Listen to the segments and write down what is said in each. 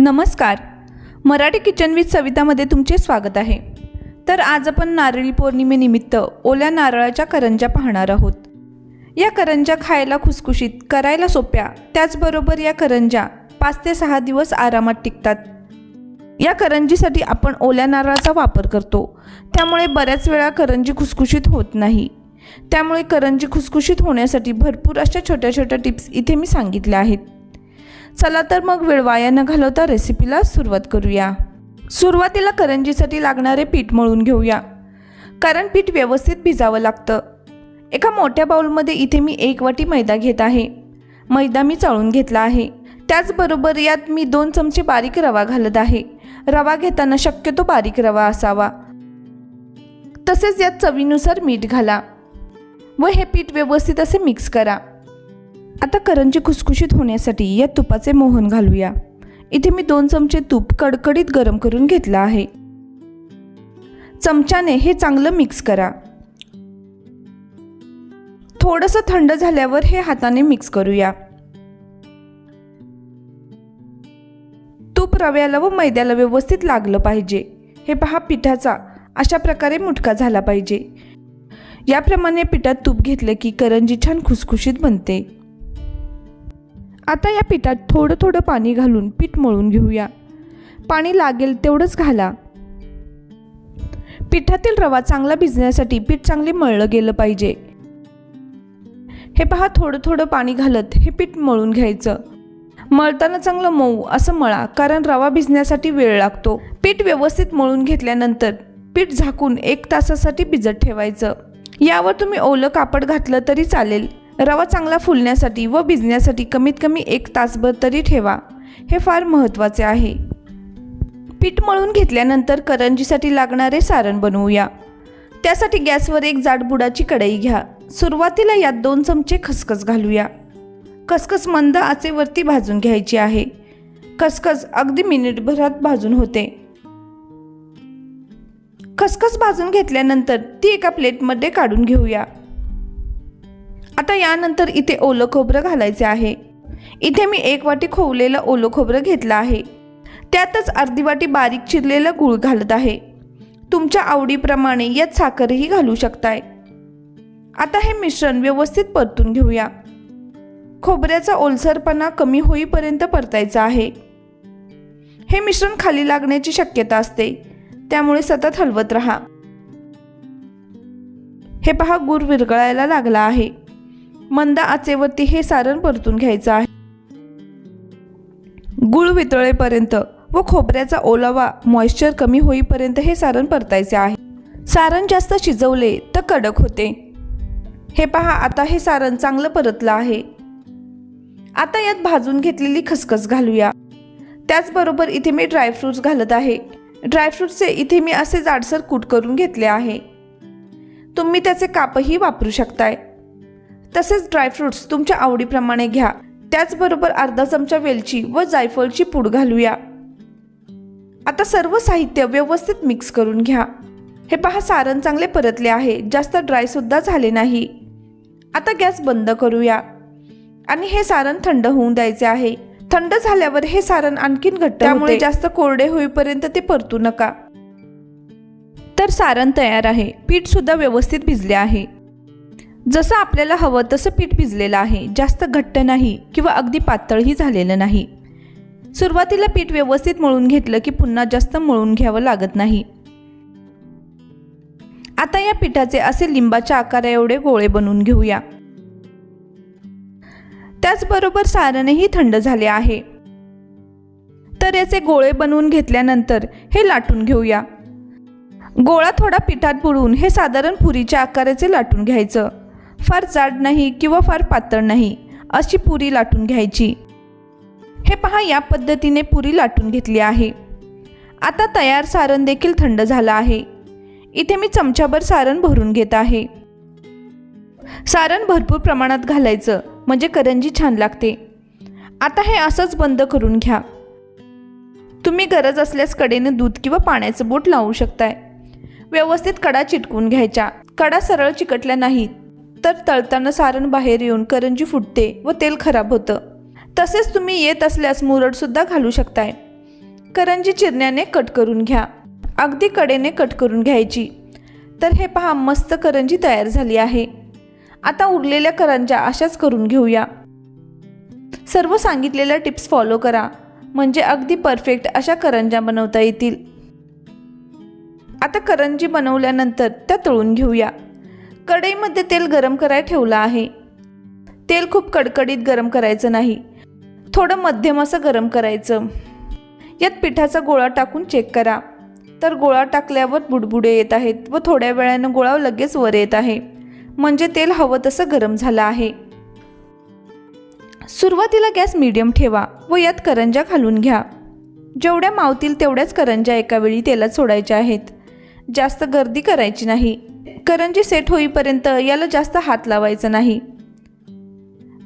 नमस्कार. Marathi kitchen with सवितामध्ये तुमचे स्वागत आहे. तर आज आपण नारळी पौर्णिमेनिमित्त ओल्या नारळाच्या करंज्या पाहणार आहोत. या करंज्या खायला खुसखुशीत करायला सोप्या त्याचबरोबर या करंज्या पाच ते सहा दिवस आरामात टिकतात. या करंजीसाठी आपण ओल्या नारळाचा वापर करतो. त्यामुळे बऱ्याच वेळा करंजी खुसखुशीत होत नाही. त्यामुळे करंजी खुसखुशीत होण्यासाठी भरपूर अशा छोट्या छोट्या टिप्स इथे मी सांगितल्या आहेत. चला तर मग वेळ वाया न घालवता रेसिपीला सुरुवात करूया. सुरुवातीला करंजीसाठी लागणारे पीठ मळून घेऊया. कारण पीठ व्यवस्थित भिजावं लागतं. एका मोठ्या बाऊलमध्ये इथे मी एक वाटी मैदा घेत आहे. मैदा मी चाळून घेतला आहे. त्याचबरोबर यात मी दोन चमचे बारीक रवा घालत आहे. रवा घेताना शक्यतो बारीक रवा असावा. तसेच यात चवीनुसार मीठ घाला व हे पीठ व्यवस्थित असे मिक्स करा. आता करंजी खुसखुशीत होण्यासाठी या तुपाचे मोहन घालूया. इथे मी दोन चमचे तूप कडकडीत गरम करून घेतलं आहे. चमच्याने हे चांगलं मिक्स करा. थोडंसं थंड झाल्यावर हे हाताने मिक्स करूया. तूप रव्याला व मैद्याला व्यवस्थित लागलं पाहिजे. हे पहा पिठाचा अशा प्रकारे मुटका झाला पाहिजे. याप्रमाणे पिठात तूप घेतलं की करंजी छान खुसखुशीत बनते. आता या पिठात थोडं थोडं पाणी घालून पीठ मळून घेऊया. पाणी लागेल तेवढंच घाला. पिठातील रवा चांगला भिजण्यासाठी पीठ चांगले मळलं गेलं पाहिजे. हे पहा थोडं थोडं पाणी घालत हे पीठ मळून घ्यायचं. मळताना चांगलं मऊ असं मळा कारण रवा भिजण्यासाठी वेळ लागतो. पीठ व्यवस्थित मळून घेतल्यानंतर पीठ झाकून एक तासासाठी भिजत ठेवायचं. यावर तुम्ही ओलं कापड घातलं तरी चालेल. रवा चांगला फुलण्यासाठी व भिजण्यासाठी कमीत कमी एक तासभर तरी ठेवा. हे फार महत्त्वाचे आहे. पीठ मळून घेतल्यानंतर करंजीसाठी लागणारे सारण बनवूया. त्यासाठी गॅसवर एक जाड बुडाची कढई घ्या. सुरुवातीला यात दोन चमचे खसखस घालूया. खसखस मंद आचेवरती भाजून घ्यायची आहे. खसखस अगदी मिनिटभरात भाजून होते. खसखस भाजून घेतल्यानंतर ती एका प्लेटमध्ये काढून घेऊया. आता यानंतर इथे ओलं खोबरं घालायचे आहे. इथे मी एक वाटी खोवलेलं ओलं खोबरं घेतलं आहे. त्यातच अर्धी वाटी बारीक चिरलेलं गूळ घालत आहे. तुमच्या आवडीप्रमाणे यात साखरही घालू शकताय. आता हे मिश्रण व्यवस्थित परतून घेऊया. खोबऱ्याचा ओलसरपणा कमी होईपर्यंत परतायचा आहे. हे मिश्रण खाली लागण्याची शक्यता असते. त्यामुळे सतत हलवत राहा. हे पहा गुर विरघळायला लागला आहे. मंद आचेवरती हे सारण परतून घ्यायचं आहे. गुळ वितळेपर्यंत व खोबऱ्याचा ओलावा मॉइश्चर कमी होईपर्यंत हे सारण परतायचे आहे. सारण जास्त शिजवले तर कडक होते. हे पहा आता हे सारण चांगलं परतलं आहे. आता यात भाजून घेतलेली खसखस घालूया. त्याचबरोबर इथे मी ड्रायफ्रूट्स घालत आहे. ड्रायफ्रूट्सचे इथे मी असे जाडसर कूट करून घेतले आहे. तुम्ही त्याचे कापही वापरू शकताय. तसेच ड्रायफ्रूट्स तुमच्या आवडीप्रमाणे घ्या. त्याचबरोबर अर्धा चमचा वेलची व जायफळची पूड घालूया. आता सर्व साहित्य व्यवस्थित मिक्स करून घ्या. हे पहा सारण चांगले परतले आहे. जास्त ड्रायसुद्धा झाले नाही. आता गॅस बंद करूया. आणि हे सारण थंड होऊन द्यायचे आहे. थंड झाल्यावर हे सारण आणखीन घट्ट त्यामुळे जास्त कोरडे होईपर्यंत ते परतू नका. तर सारण तयार आहे. पीठ सुद्धा व्यवस्थित भिजले आहे. जसं आपल्याला हवं तसं पीठ भिजलेलं आहे. जास्त घट्ट नाही किंवा अगदी पातळही झालेलं नाही. सुरुवातीला पीठ व्यवस्थित मळून घेतलं की पुन्हा जास्त मळून घ्यावं लागत नाही. आता या पिठाचे असे लिंबाच्या आकारा एवढे गोळे बनवून घेऊया. त्याचबरोबर सारणही थंड झाले आहे. तर याचे गोळे बनवून घेतल्यानंतर हे लाटून घेऊया. गोळा थोडा पिठात बुडवून हे साधारण पुरीच्या आकाराचे लाटून घ्यायचं. फार जाड नाही किंवा फार पातळ नाही अशी पुरी लाटून घ्यायची. हे पहा या पद्धतीने पुरी लाटून घेतली आहे. आता तयार सारण देखील थंड झालं आहे. इथे मी चमच्याभर सारण भरून घेत आहे. सारण भरपूर प्रमाणात घालायचं म्हणजे करंजी छान लागते. आता हे असंच बंद करून घ्या. तुम्ही गरज असल्यास कडेने दूध किंवा पाण्याचं बोट लावू शकताय. व्यवस्थित कडा चिटकून घ्यायच्या. कडा सरळ चिकटल्या नाहीत. तर तळताना सारण बाहेर येऊन करंजी फुटते व तेल खराब होतं. तसेच तुम्ही येत असल्यास मुरडसुद्धा घालू शकताय. करंजी चिरण्याने कट करून घ्या. अगदी कडेने कट करून घ्यायची. तर हे पहा मस्त करंजी तयार झाली आहे. आता उरलेल्या करंज्या अशाच करून घेऊया. सर्व सांगितलेल्या टिप्स फॉलो करा. म्हणजे अगदी परफेक्ट अशा करंज्या बनवता येतील. आता करंजी बनवल्यानंतर त्या तळून घेऊया. कढईमध्ये तेल गरम करायला ठेवलं आहे. तेल खूप कडकडीत गरम करायचं नाही. थोडं मध्यम असं गरम करायचं. यात पिठाचा गोळा टाकून चेक करा. तर गोळा टाकल्यावर बुडबुडे येत आहेत व थोड्या वेळानं गोळा लगेच वर येत आहे. म्हणजे तेल हवं तसं गरम झालं आहे. सुरुवातीला गॅस मीडियम ठेवा व यात करंज्या घालून घ्या. जेवढ्या मावतील तेवढ्याच करंज्या एका वेळी तेलात सोडायच्या आहेत. जास्त गर्दी करायची नाही. करंजी सेट होईपर्यंत याला जास्त हात लावायचा नाही.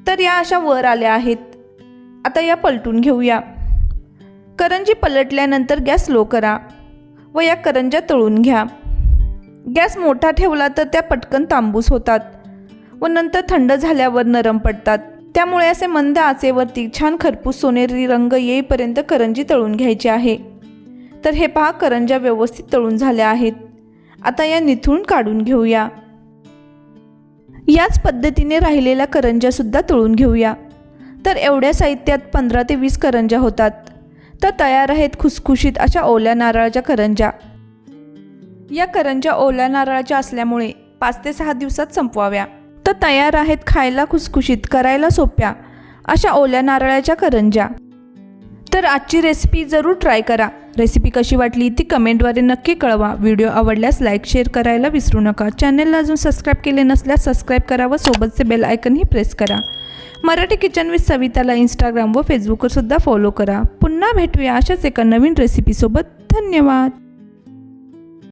तर या अशा वर आल्या आहेत. आता या पलटून घेऊया. करंजी पलटल्यानंतर गॅस लो करा व या करंज्या तळून घ्या. गॅस मोठा ठेवला तर त्या पटकन तांबूस होतात व नंतर थंड झाल्यावर नरम पडतात. त्यामुळे असे मंद आचेवरती छान खरपूस सोनेरी रंग येईपर्यंत करंजी तळून घ्यायची आहे. तर हे पहा करंज्या व्यवस्थित तळून झाल्या आहेत. आता या निथळून काढून घेऊया. याच पद्धतीने राहिलेल्या करंज्यासुद्धा तळून घेऊया. तर एवढ्या साहित्यात पंधरा ते वीस करंज्या होतात. तर तयार आहेत खुसखुशीत अशा ओल्या नारळाच्या करंज्या. या करंज्या ओल्या नारळाच्या असल्यामुळे पाच ते सहा दिवसात संपवाव्या. तर तयार आहेत खायला खुसखुशीत करायला सोप्या अशा ओल्या नारळाच्या करंज्या. तर आजची रेसिपी जरूर ट्राय करा. रेसिपी कशी वाटली ती कमेंटद्वारे नक्की कळवा. व्हिडिओ आवडल्यास लाईक शेअर करायला विसरू नका. चॅनलला अजून सबस्क्राईब केले नसल्यास सबस्क्राईब करा व सोबतचे बेल आयकनही प्रेस करा. मराठी किचन विथ सविताला इंस्टाग्राम व फेसबुकवर सुद्धा फॉलो करा. पुन्हा भेटूया अशाच एका नवीन रेसिपीसोबत धन्यवाद!